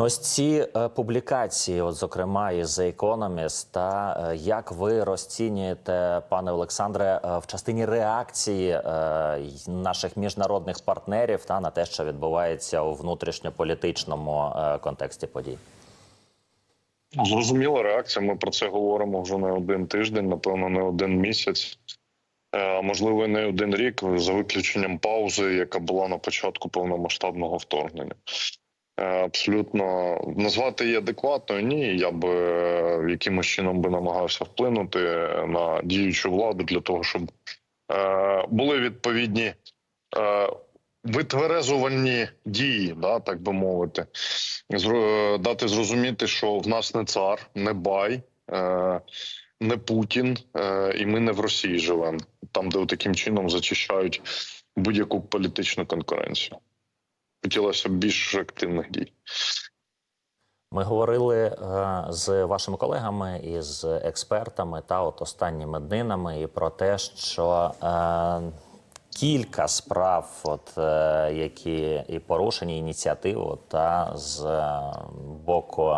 Ну, ось ці е, публікації, от зокрема із The Economist, та е, як ви розцінюєте, пане Олександре, е, в частині реакції наших міжнародних партнерів та на те, що відбувається у внутрішньополітичному контексті подій? Ну, Зрозуміла реакція. Ми про це говоримо вже не один тиждень, напевно, не один місяць, а можливо, не один рік, за виключенням паузи, яка була на початку повномасштабного вторгнення. Е, Абсолютно назвати її адекватною ні. Я би е, якимось чином би намагався вплинути на діючу владу для того, щоб е, були відповідні витверезувальні дії, да, так би мовити, дати зрозуміти, що в нас не цар, не бай, не Путін, і ми не в Росії живемо, там, де таким чином зачищають будь-яку політичну конкуренцію. Хотілося більш активних дій. Ми говорили е, з вашими колегами і з експертами та от останніми днинами і про те, що е, кілька справ, от е, які і порушені ініціативи та з е, боку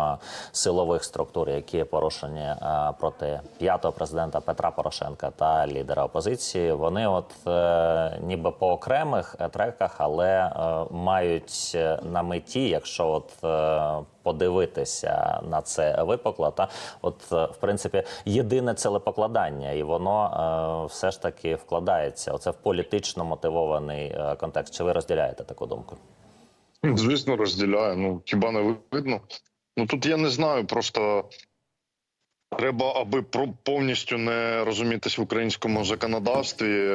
силових структур, які порушені е, проти п'ятого президента Петра Порошенка та лідера опозиції, вони от ніби по окремих треках, але мають на меті, якщо от подивитися на це випукло, та от е, в принципі єдине целепокладання, і воно е, все ж таки вкладається. Оце в політично мотивований е, контекст. Чи ви розділяєте таку думку? Звісно, розділяю. Ну хіба не видно? Ну тут я не знаю, просто треба, аби повністю не розумітись в українському законодавстві,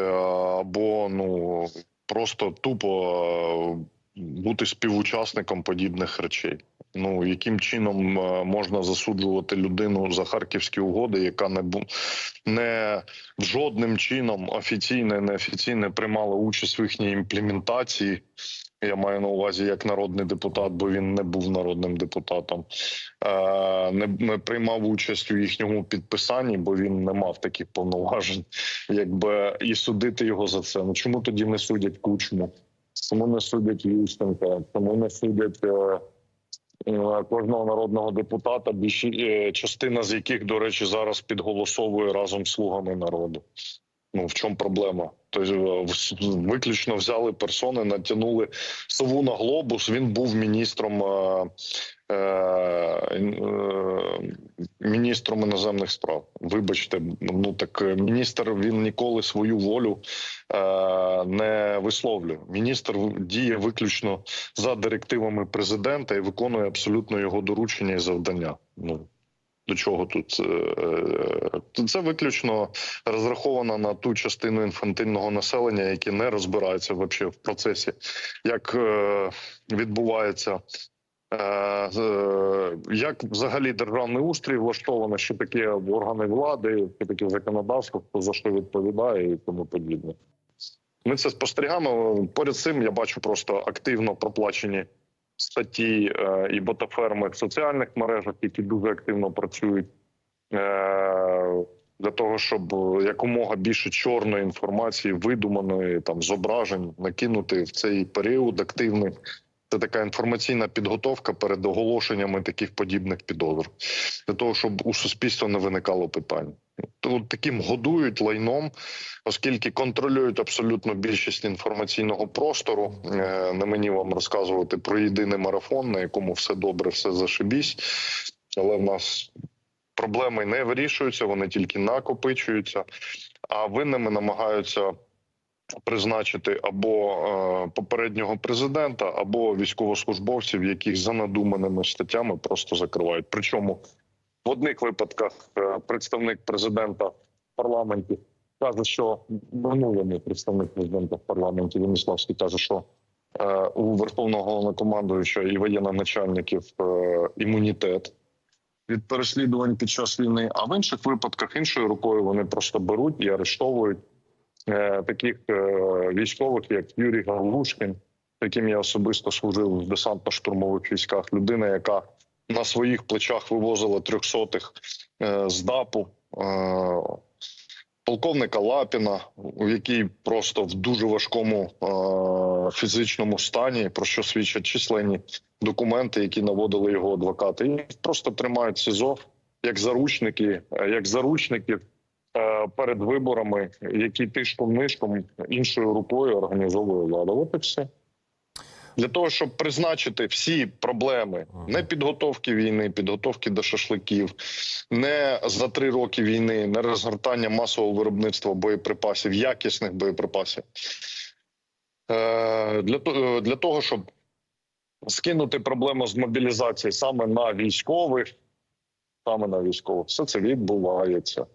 або ну просто тупо бути співучасником подібних речей. Ну яким чином е, можна засуджувати людину за харківські угоди, яка не не жодним чином офіційно неофіційно приймала участь в їхній імплементації. Я маю на увазі як народний депутат, бо він не був народним депутатом. Е, Не, приймав участь у їхньому підписанні, бо він не мав таких повноважень, якби і судити його за це. Ну чому тоді не судять кучму? Чому не судять Ющенка? Чому не судять е, кожного народного депутата? Більші е, частина з яких, до речі, зараз підголосовує разом з слугами народу. Ну в чому проблема? Тобто е, виключно взяли персони, натягнули сову на глобус. Він був міністром е, е, е, міністром іноземних справ. Вибачте, ну так е, міністр він ніколи свою волю е, не висловлює. Міністр діє виключно за директивами президента і виконує абсолютно його доручення і завдання. Ну до чого тут Е, це виключно розраховано на ту частину інфантильного населення, яке не розбирається вообще в процесі, як е, відбувається. е, Як взагалі державний устрій влаштовано, що таке органи влади, що таке законодавство, хто за що відповідає і тому подібне. Ми це спостерігаємо. Поряд цим я бачу просто активно проплачені статті е, і ботаферми в соціальних мережах, які дуже активно працюють е, для того, щоб якомога більше чорної інформації, видуманої там зображень накинути в цей період активний. Це така інформаційна підготовка перед оголошеннями таких подібних підозр, для того, щоб у суспільства не виникало питань. То таким годують лайном, оскільки контролюють абсолютно більшість інформаційного простору. Не мені вам розказувати про єдиний марафон, на якому все добре, все зашибісь. Але в нас проблеми не вирішуються, вони тільки накопичуються, а винними намагаються призначити або е, попереднього президента, або військовослужбовців, яких за надуманими статтями просто закривають. Причому в одних випадках е, представник президента в парламенті каже, що минулому представник президента в парламенті Веніславський каже, що е, у верховного головнокомандуюча і воєнноначальників е, імунітет від переслідувань під час війни. А в інших випадках іншою рукою вони просто беруть і арештовують таких військових, як Юрій Галушкін, яким я особисто служив в десантно-штурмових військах. Людина, яка на своїх плечах вивозила трьохсотих е, з ДАПу. Е, полковника Лапіна, який просто в дуже важкому е- фізичному стані, про що свідчать численні документи, які наводили його адвокати. І просто тримають СІЗО як заручники, як заручників е, перед виборами, які тишком нишком іншою рукою організовує влада. От і все. Для того щоб призначити всі проблеми не підготовки війни, підготовки до шашликів, не за три роки війни, не розгортання масового виробництва боєприпасів, якісних боєприпасів. Е, Для, то- для того, щоб скинути проблему з мобілізації саме на військових, саме на військових, все це відбувається.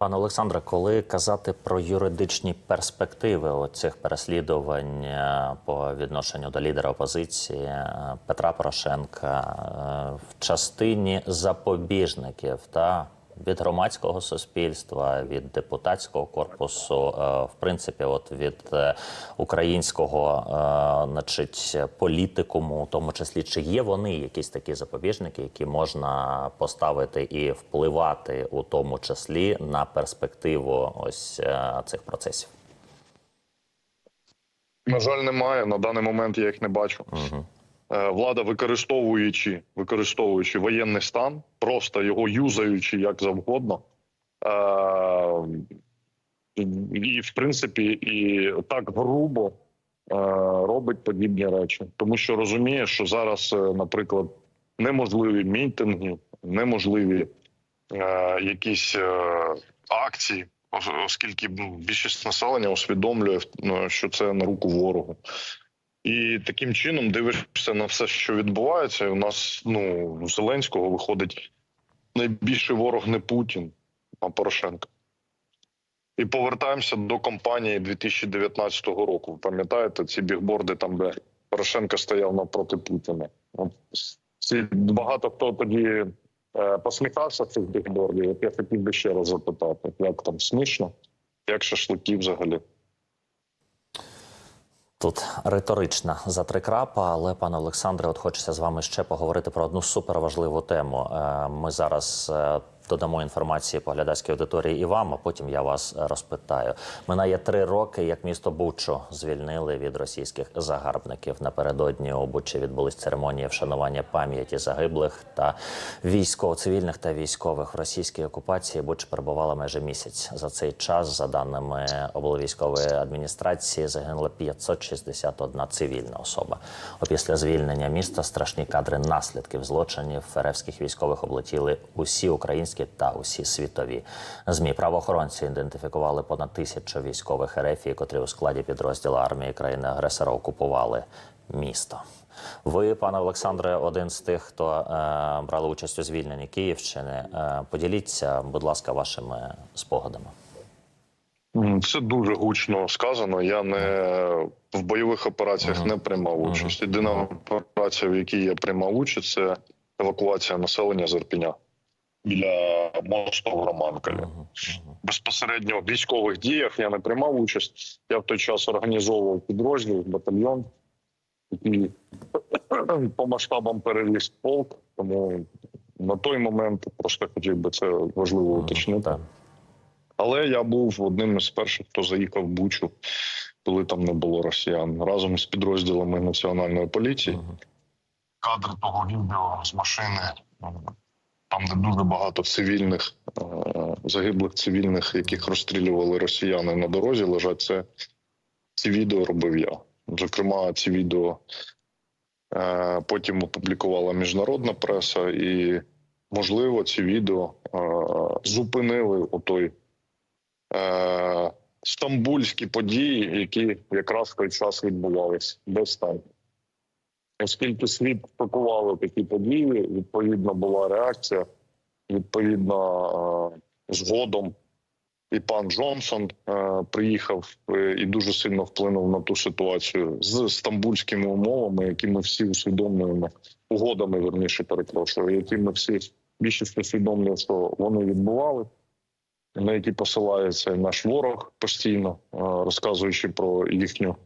Пане Олександре, коли казати про юридичні перспективи цих переслідувань е, по відношенню до лідера опозиції е, Петра Порошенка е, в частині запобіжників та від громадського суспільства, від депутатського корпусу, е, в принципі, от від е, українського, е, значить, політикуму, в тому числі, чи є вони якісь такі запобіжники, які можна поставити і впливати, у тому числі на перспективу ось цих процесів? На жаль, немає. На даний момент я їх не бачу. Угу. Е, влада, використовуючи використовуючи воєнний стан, просто його юзаючи як завгодно. Е, і, в принципі, і так грубо е, робить подібні речі, тому що розуміє, що зараз, наприклад, неможливі мітинги, неможливі якісь акції, оскільки більшість населення усвідомлює, що це на руку ворогу. І таким чином дивишся на все, що відбувається. І у нас ну у Зеленського виходить найбільший ворог не Путін, а Порошенко. І повертаємося до кампанії 2019 року. Ви Пам'ятаєте ці бігборди, там, де Порошенко стояв навпроти Путіна. Ці багато хто тоді е, посміхався цих бігбордів. От я хотів би ще раз запитати, як там смішно, як шашлики взагалі. Тут риторична за три крапа, але пане Олександре, от хочеться з вами ще поговорити про одну суперважливу тему. Е, Ми зараз е, додамо інформації по глядацькій аудиторії і вам, а потім я вас е, розпитаю. Минає три роки, як місто Бучу звільнили від російських загарбників. Напередодні у Бучі відбулись церемонії вшанування пам'яті загиблих та військово-цивільних та військових в російській окупації. Буч перебувала майже місяць. За цей час, за даними облвійськової адміністрації, загинула 561 цивільна особа. Опісля звільнення міста страшні кадри наслідків злочинів ФРФських військових облетіли усі українські та усі світові змі. Правоохоронці ідентифікували понад тисячу військових РФ, котрі у складі підрозділу армії країни агресора окупували місто. Ви, пане Олександре, один з тих, хто е, брали участь у звільненні Київщини. Е, поділіться, будь ласка, вашими спогадами. Це дуже гучно сказано. Я не в бойових операціях не приймав участь. Єдина операція, в якій я приймав участь, це евакуація населення з Ірпеня біля мосту в Романкові. Безпосередньо в військових діях я не приймав участь. Я в той час організовував підрозділ, батальйон, який по масштабам переріс полк. Тому на той момент просто хотів би це важливо уточнити. Але я був одним із перших, хто заїхав в Бучу, коли там не було росіян, разом з підрозділами національної поліції. Кадр того відео з машини, там, де дуже багато цивільних е, загиблих цивільних, яких розстрілювали росіяни на дорозі, лежать. Це ці відео робив я. Зокрема, ці відео е, потім опублікувала міжнародна преса, і можливо, ці відео е, зупинили отой е, стамбульські події, які якраз в той час відбувалися без там. Оскільки світ спакували такі події, відповідно була реакція. Відповідно, е, згодом і пан Джонсон е, приїхав е, і дуже сильно вплинув на ту ситуацію з стамбульськими умовами, які ми всі усвідомлюємо, угодами верніше перепрошую, які ми всі більшість усвідомлюємо, що вони відбували на які посилається наш ворог постійно, розказуючи про їхню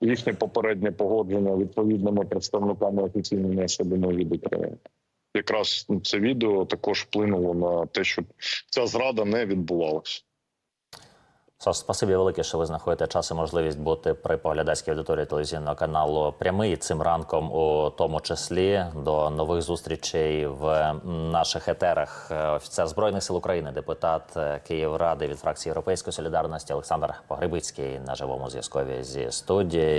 їхнє попереднє погодження відповідними представниками офіційної особи від України. якраз це відео також вплинуло на те, щоб ця зрада не відбувалася. Спасибі велике, що ви знаходите час і можливість бути при поглядацькій аудиторії телевізійного каналу прямий цим ранком, у тому числі до нових зустрічей в наших етерах. Е, Офіцер збройних сил України, депутат е, Київради від фракції Європейської солідарності Олександр Погребицький на живому зв'язкові зі студією.